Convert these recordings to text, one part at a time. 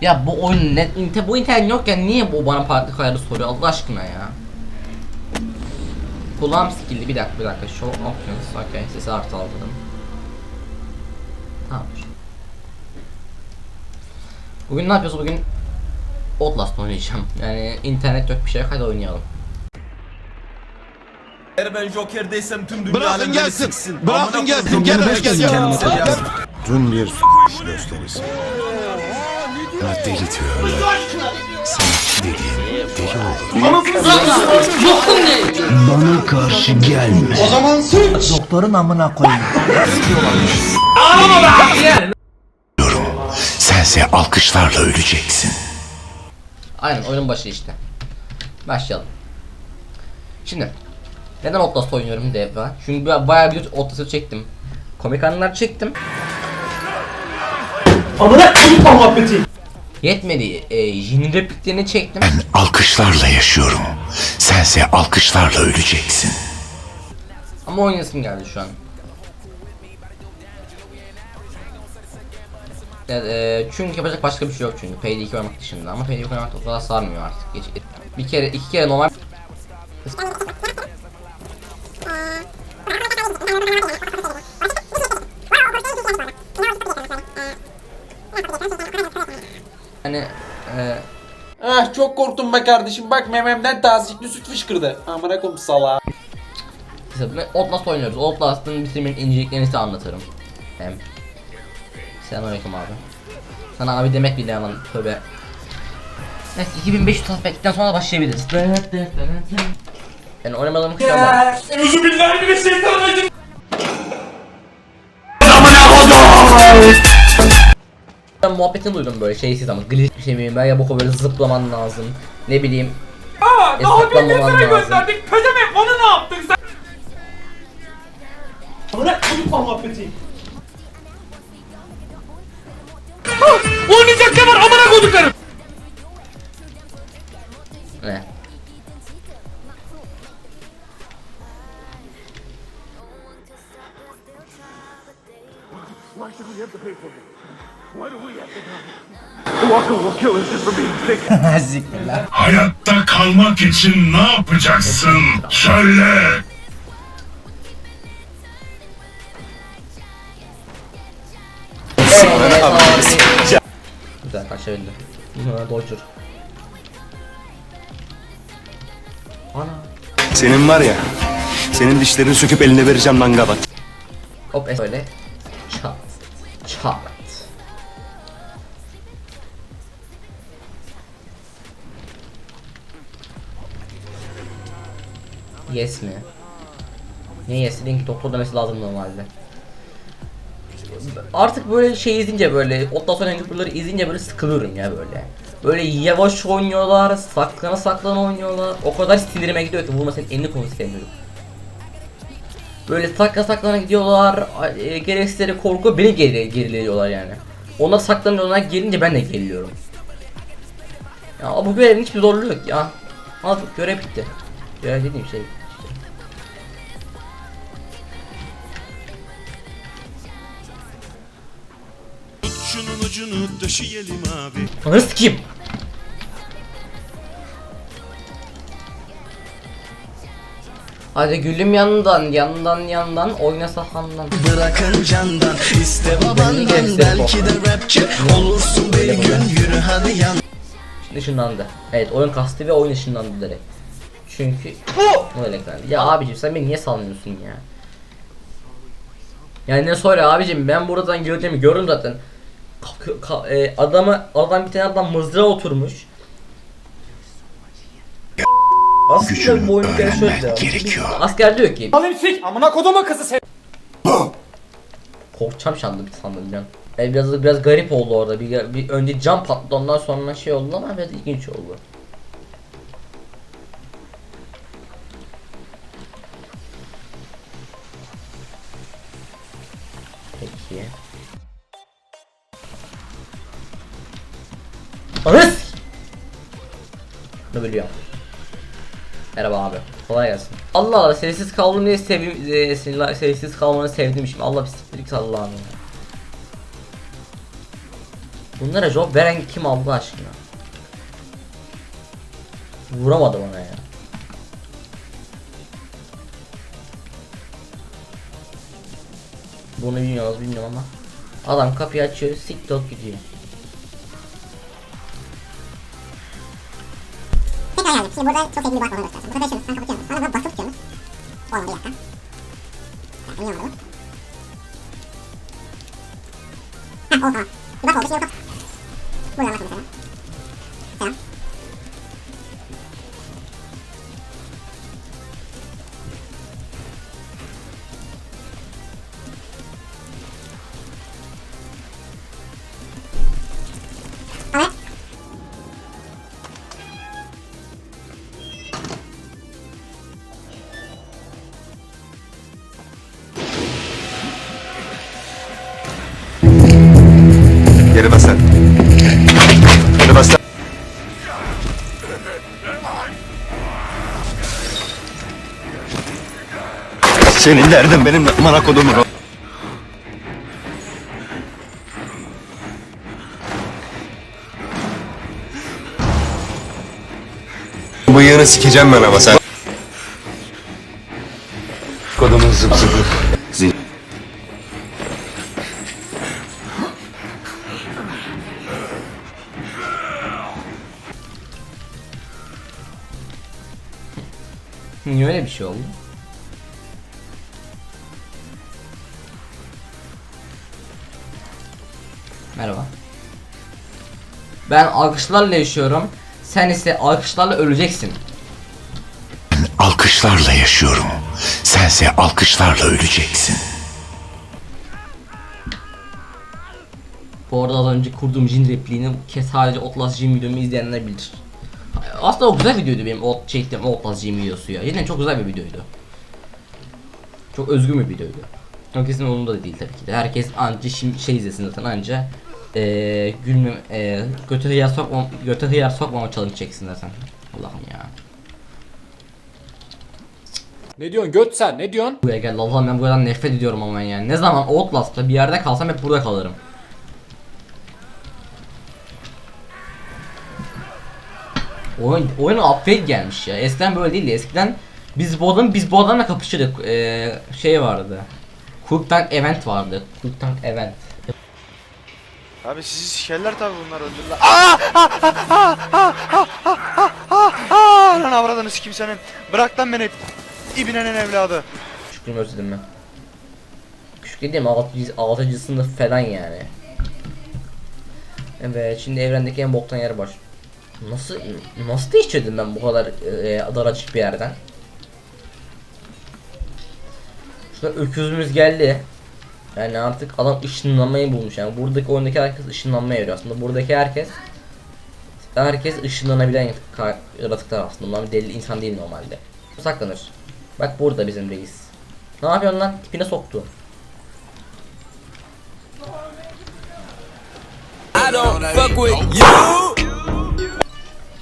Ya bu oyun net inte bu internet yokken niye bu bana farklı ayarı soruyor Allah aşkına ya. Kulağım sikildi bir dakika bir dakika show options okay sesi artıralım. Tamam. Bugün ne yapıyoruz bugün? Outlast oynayacağım. Yani internet yok bir şey yok hadi oynayalım. Eğer ben Joker'deysem tüm dünya Bırakın gelsin. Bırakın gelsin. Gel gel, gel. Dün bir gösterisi. Bana deli diyor. Sen dediğin deli olur. Bana karşı gelme. Doktorun amına koyayım. Sense alkışlarla öleceksin. Aynen oyunun başı işte. Başlayalım. Şimdi neden Outlast oynuyorum defa? Çünkü bayağı bir Outlast'ı çektim. Komik anlar çektim. Amına koyayım muhabbeti. Yetmedi. E, Jin'in repliklerini çektim. Ben alkışlarla yaşıyorum. Sense alkışlarla öleceksin. Ama oynasım geldi şu an. Ya, e, çünkü yapacak başka bir şey yok çünkü PD2 oynamak dışında ama PD2 oynamak o kadar sarmıyor artık. Geç, bir kere iki kere normal hani e, Ah çok korktum be kardeşim bak mememden tazikli süt fışkırdı. Amına koyayım sala. Mesela ben Outlast oynuyoruz. Outlast'ın bitirmenin inceliklerini size anlatırım. Hem. Selamünaleyküm abi. Sana abi demek bile yalan tövbe. Evet 2500 tasbihten sonra başlayabiliriz. Yani oynamadığım kuşa var. Ben muhabbetini duydum böyle şeysiz ama glitch bir şey miyim ben ya boka böyle zıplaman lazım ne bileyim Aa daha bir gönderdik Pezemek onu ne yaptın sen? Amına koyayım muhabbeti. Oynayacak ne var amına koyduklarım. Ne? Siktir lan. Hayatta kalmak için ne yapacaksın? Söyle. Güzel kaçabildi. Ha, Dodger. Ana. Senin var ya, senin dişlerini söküp eline vereceğim lan gavat. Hop böyle. Çat. Çat. Yes mi? Ne yes link doktor demesi lazım normalde. Artık böyle şey izleyince böyle Otlas oynayan youtuberları izleyince böyle sıkılıyorum ya böyle. Böyle yavaş oynuyorlar, saklana saklana oynuyorlar. O kadar sinirime gidiyor ki vurma senin elini kolunu istemiyorum. Böyle sakla saklana gidiyorlar. E, gereksizleri korku beni geri geriliyorlar yani. Onlar saklanıyorlar gelince ben de geriliyorum. Ya bu görevin hiçbir zorluğu yok ya. Al görev bitti. Görev dediğim şey. Ucunu döşeyelim abi. Ananı kim? Hadi gülüm yandan yandan yandan oynasa handan Bırakın candan iste babandan belki de rapçi olursun bir gün yürü hadi yan. Şimdi ışınlandı. Evet oyun kastı ve oyun ışınlandı direkt. Çünkü öyle eklendi. Ya abicim sen beni niye salmıyorsun ya? Yani ne sonra abicim ben buradan göreceğimi gördüm zaten. Ka- ka- e, adamı adam bir tane adam mızrağa oturmuş. Aslında bu oyun şöyle gerekiyor. Asker diyor ki Alayım sik amına koduma kızı sen. korkacağım sandım sandım can. E, biraz biraz garip oldu orada. Bir, bir önce cam patladı ondan sonra şey oldu ama biraz ilginç oldu. Allah sessiz kaldım diye sevim e, sessiz kalmanı sevdim şimdi. Allah bir siktir git Allah'ım. Bunlara job veren kim Allah aşkına? Vuramadı bana ya. Bunu bilmiyoruz bilmiyorum ama. Adam kapıyı açıyor, siktok gidiyor. Tekrar geldim. Şimdi burada çok sevgili bakmadan göstereceğim. Burada açıyoruz. Sen kapatıyorsun. Sonra basıp Olmadı bir dakika. Dakika niye bu? Heh oldu. Bir bak oldu şimdi kapat. Buradan bakın Senin derdin benim amına kodumun. Bıyığını sikeceğim ben ama sen. Kodumun zıp zıpı. Merhaba. Ben alkışlarla yaşıyorum. Sen ise alkışlarla öleceksin. Alkışlarla yaşıyorum. Sense alkışlarla öleceksin. Bu arada az önce kurduğum Jin repliğini ke sadece Outlast Jin videomu izleyenler bilir. Aslında o güzel videoydu benim o çektiğim Outlast Jin videosu ya. Cidden çok güzel bir videoydu. Çok özgün bir videoydu. Herkesin umurunda da değil tabii ki de. Herkes anca şimdi şey izlesin zaten anca eee gülmem eee götü hıyar sokmam götü hıyar sokmama challenge çeksin zaten. Allah'ım ya. Ne diyorsun göt sen ne diyorsun? Buraya gel Allah'ım ben buradan nefret ediyorum ama yani. Ne zaman Outlast'ta bir yerde kalsam hep burada kalırım. Oyun, oyuna update gelmiş ya. Eskiden böyle değildi. Eskiden biz bu adam biz bu adamla kapışırdık. Ee, şey vardı. Quick Tank Event vardı. Quick Tank Event. Abi sizi sikerler tabi bunlar öldürürler. Lan avradını sikim senin. Bırak lan beni. İbinenin evladı. Küçüklüğümü özledim ben. Küçük dediğim 6. 6. sınıf falan yani. Evet şimdi evrendeki en boktan yer var. Nasıl nasıl değiştirdim ben bu kadar e, daracık bir yerden? Şurada öküzümüz geldi. Yani artık adam ışınlanmayı bulmuş. Yani buradaki oyundaki herkes ışınlanmaya yarıyor aslında buradaki herkes herkes ışınlanabilen yaratıklar aslında. Bunlar bir deli insan değil normalde. Saklanır. Bak burada bizim reis. Ne yapıyorsun lan? Tipine soktu.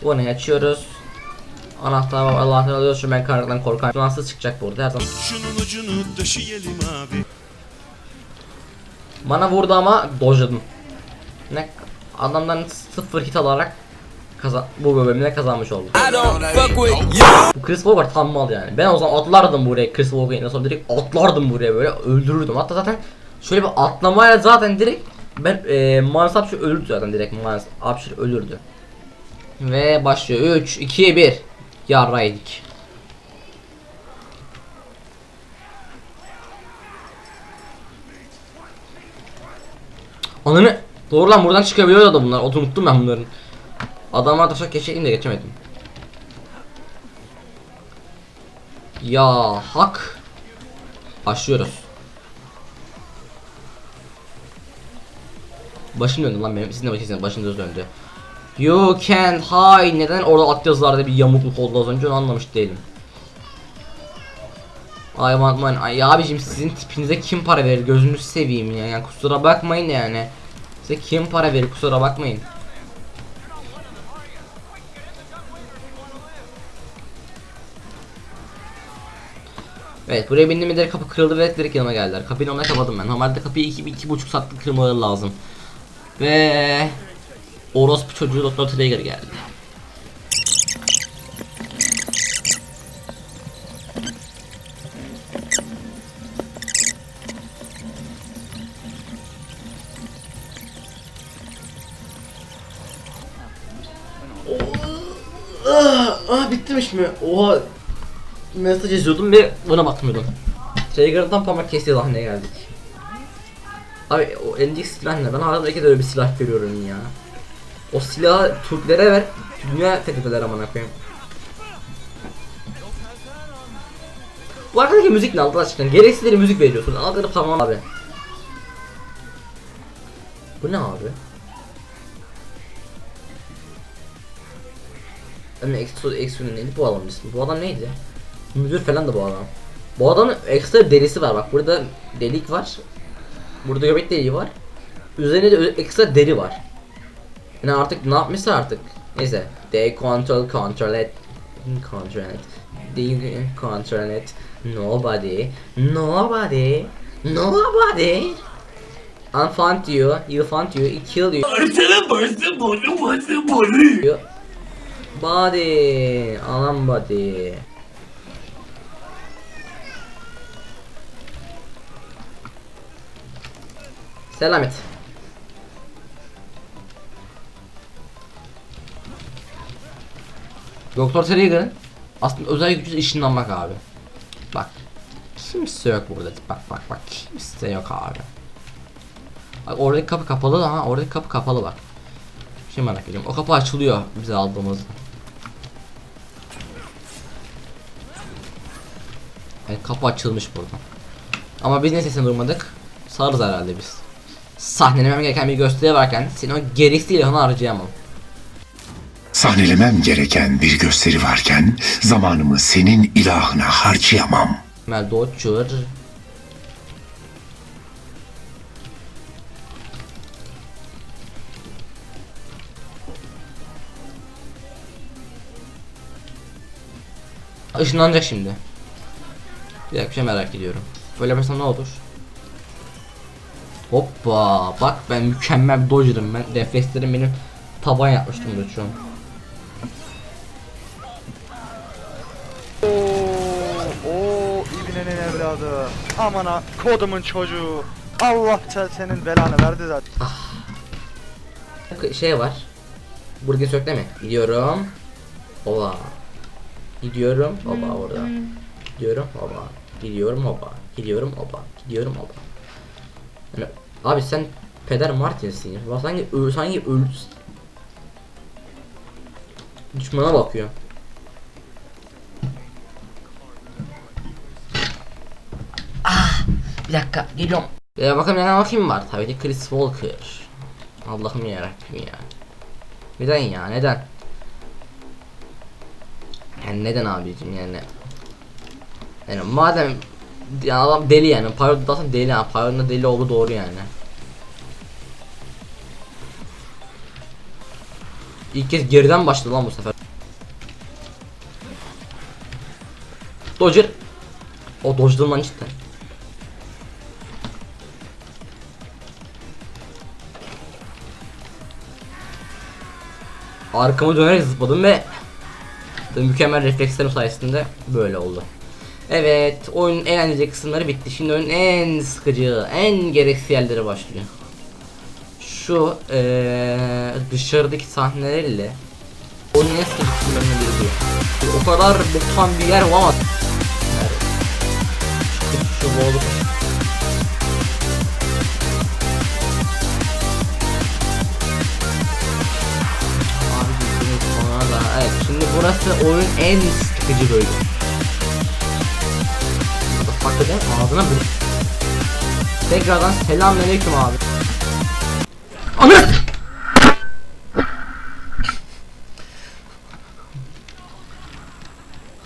Bu ne açıyoruz Anahtar var Allah'tan alıyoruz şu ben karanlıktan korkarım Nasıl çıkacak burada her zaman Şunun ucunu döşeyelim abi Bana vurdu ama dojladım. Ne adamdan sıfır hit alarak kaza bu bölümde kazanmış oldum. Bu Chris Walker tam mal yani. Ben o zaman atlardım buraya Chris Walker'ı nasıl direkt atlardım buraya böyle öldürürdüm. Hatta zaten şöyle bir atlamayla zaten direkt ben e, Mars Upshur ölürdü zaten direkt Mars Upshur ölürdü. Ve başlıyor 3 2 1 Yarraydık. Ananı Doğru lan buradan çıkabiliyor da bunlar. Ot unuttum ben bunların. Adamlar taşak geçeyim de geçemedim. Ya hak. Başlıyoruz. Başım döndü lan benim. Sizin de başınız başınız döndü. You can hide. Neden orada at yazılarda bir yamukluk oldu az önce onu anlamış değilim. I want money. Ay abicim sizin tipinize kim para verir gözünüzü seveyim ya. Yani kusura bakmayın yani. Size kim para verir kusura bakmayın. Evet buraya bindim direkt kapı kırıldı ve direkt yanıma geldiler. Kapıyı onlara kapadım ben. Normalde kapıyı iki, iki buçuk saatlik kırmaları lazım. Ve orospu çocuğu Dr. Traeger geldi. Ah, bitmiş mi? Oha mesaj yazıyordum ve buna bakmıyordum. Trigger'dan parmak kestiği sahneye geldik. Abi o elindeki silah ne? Ben hala belki de bir silah görüyorum ya. O silahı Türklere ver, dünya fethederler amına koyayım. Bu arkadaki müzik ne Allah aşkına? Gereksiz bir müzik veriyorsun. Algıda parmağım abi. Bu ne abi? Hani Exo Exo'nun neydi bu adamın ismi? Bu adam neydi? Müdür falan da bu adam. Bu adamın ekstra derisi var bak burada delik var. Burada göbek deliği var. Üzerine de ekstra deri var. Yani artık ne yapmışsa artık. Neyse. They control control it. Control it. They control it. Nobody. Nobody. Nobody. I found you. You found you. It killed you. you. Body. Alan body. Selamet. Doktor Trigger'ın aslında özel gücü ışınlanmak abi. Bak. Kimse yok burada. Bak bak bak. Kimse yok abi. Bak oradaki kapı kapalı ama oradaki kapı kapalı bak. Bir şey merak ediyorum. O kapı açılıyor bize aldığımızda. Evet kapı açılmış buradan. Ama biz ne sesini duymadık? Sarız herhalde biz. Sahnelemem gereken bir gösteri varken seni o gereksiz ilhanı harcayamam. Sahnelemem gereken bir gösteri varken zamanımı senin ilahına harcayamam. Mel Dodger. Işınlanacak şimdi. Bir dakika şey merak ediyorum. Böyle yaparsam ne olur? Hoppa bak ben mükemmel bir dodger'ım ben reflekslerim benim taban yapmıştım da şu an. Evladı. Amana kodumun çocuğu. Allah senin belanı verdi zaten. şey var. Burger sökle mi? Gidiyorum. Oba. Gidiyorum. Oba orada. Gidiyorum. Oba. Gidiyorum. Oba. Gidiyorum. Oba. Gidiyorum. Oba. Yani, abi sen Peder Martin'sin ya. Sanki öl sanki öl Düşmana bakıyor. Bir dakika geliyorum. Ee, bakalım yana bakayım var. Tabii ki Chris Walker. Allah'ım yarabbim ya. Neden ya neden? Yani neden abicim yani? Yani madem ya adam deli yani Pyro zaten deli yani Pyro'nun deli olduğu doğru yani. İlk kez geriden başladı lan bu sefer. Dodger. O dodge'dım lan cidden. Arkamı dönerek zıpladım ve mükemmel reflekslerim sayesinde böyle oldu. Evet, oyunun en eğlenceli kısımları bitti. Şimdi oyunun en sıkıcı, en gereksiz yerleri başlıyor. Şu eee dışarıdaki sahnelerle oyunun en sıkıcı kısımlarını biri. O kadar boktan bir yer olamaz. Şu, şu oyunun en sıkıcı bölümü. Bak bak dedim ağzına bu. Tekrardan selamünaleyküm abi. Anı!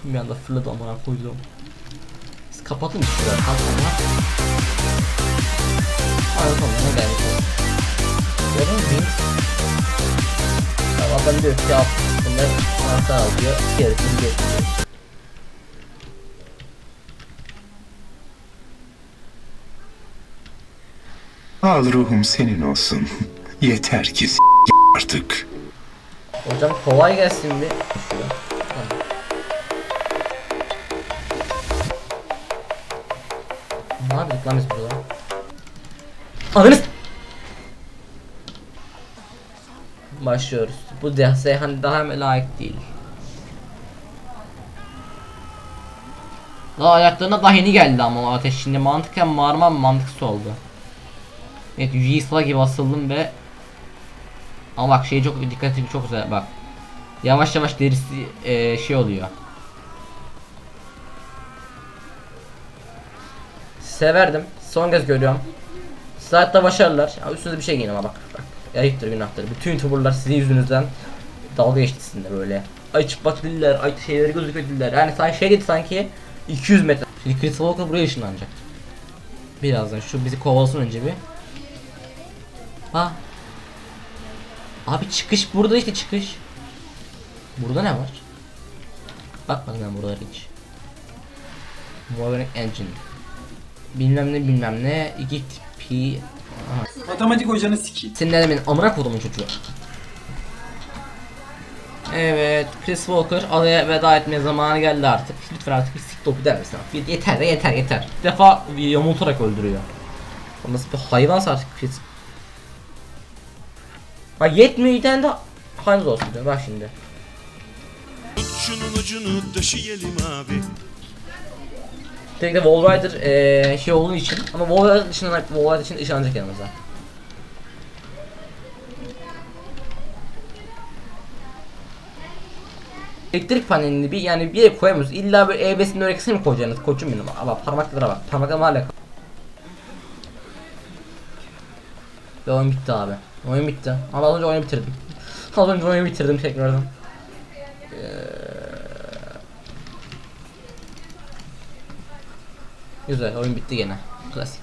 Bir anda fırladı amına koydum. Siz kapatın şuraya kalkın Hayır tamam ne gelmiş Görüyor musun? Tamam ben ki al bunları anahtar al diyor gerisini diyor Al ruhum senin olsun. Yeter ki s- artık. Hocam kolay gelsin. Tamam. Ne yapıyorduk lan biz burada? Ananız! Başlıyoruz. Bu Seyhan daha mı layık değil. Daha ayaklarına daha yeni geldi ama ateş şimdi mantıken mağarma mantıksız oldu. Evet Yisla gibi asıldım ve ama bak şey çok dikkatli çok güzel bak. Yavaş yavaş derisi eee, şey oluyor. Severdim. Son kez görüyorum. Saatte başarılar. Üstünüze bir şey giyin ama bak. bak. Ayıptır günahtır. Bütün youtuberlar sizin yüzünüzden dalga geçti sizinle böyle. Ay çıplak diller, ay şeyleri gözükmediler. Yani sanki şey dedi sanki 200 metre. Şimdi Chris Walker buraya ışınlanacak. Birazdan şu bizi kovalasın önce bir. Ha. Abi çıkış burada işte çıkış. Burada ne var? Bakmadım ben buralara hiç. Moving Engine. Bilmem ne bilmem ne. 2 tipi. Matematik hocanı sikeyim. Senin dedemin amına kodumun çocuğu. Evet, Chris Walker adaya veda etmeye zamanı geldi artık. Lütfen artık bir sik topu der misin? Bir Yeter de yeter yeter. Bir defa yamultarak öldürüyor. O Nasıl bir hayvansa artık Chris. Ha tane de hayvanız olsun diyor. Bak şimdi. Şunun ucunu döşeyelim abi Tek de Wall Rider eee şey olduğu için ama Wall Rider dışında Wall Rider için ışınlanacak yanımıza. Elektrik panelini bir yani bir yere koyamıyoruz. İlla böyle EBS'in örekisine mi koyacaksınız koçum benim? Ama parmaklara bak. Parmaklarım hala Ve oyun bitti abi. Oyun bitti. Ama az önce oyunu bitirdim. Az önce oyunu bitirdim tekrardan. Güzel oyun bitti gene. Klasik.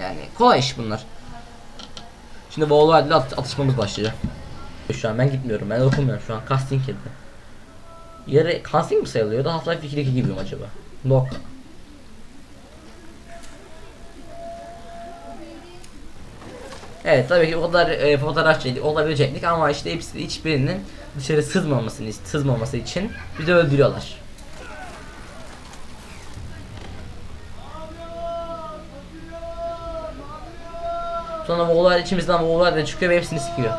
Yani kolay iş bunlar. Şimdi Wolverine ile at- atışmamız başlayacak. Şu an ben gitmiyorum. Ben okumuyorum şu an. Casting girdi. Yere casting mi sayılıyor da Half-Life 2'deki gibi mi acaba? Nok. Evet tabii ki o kadar e, fotoğrafçıydı olabilecektik ama işte hepsi hiçbirinin dışarı sızmamasını sızmaması için bizi öldürüyorlar. Sonra Moğollar içimizden Moğollar da çıkıyor ve hepsini sikiyor.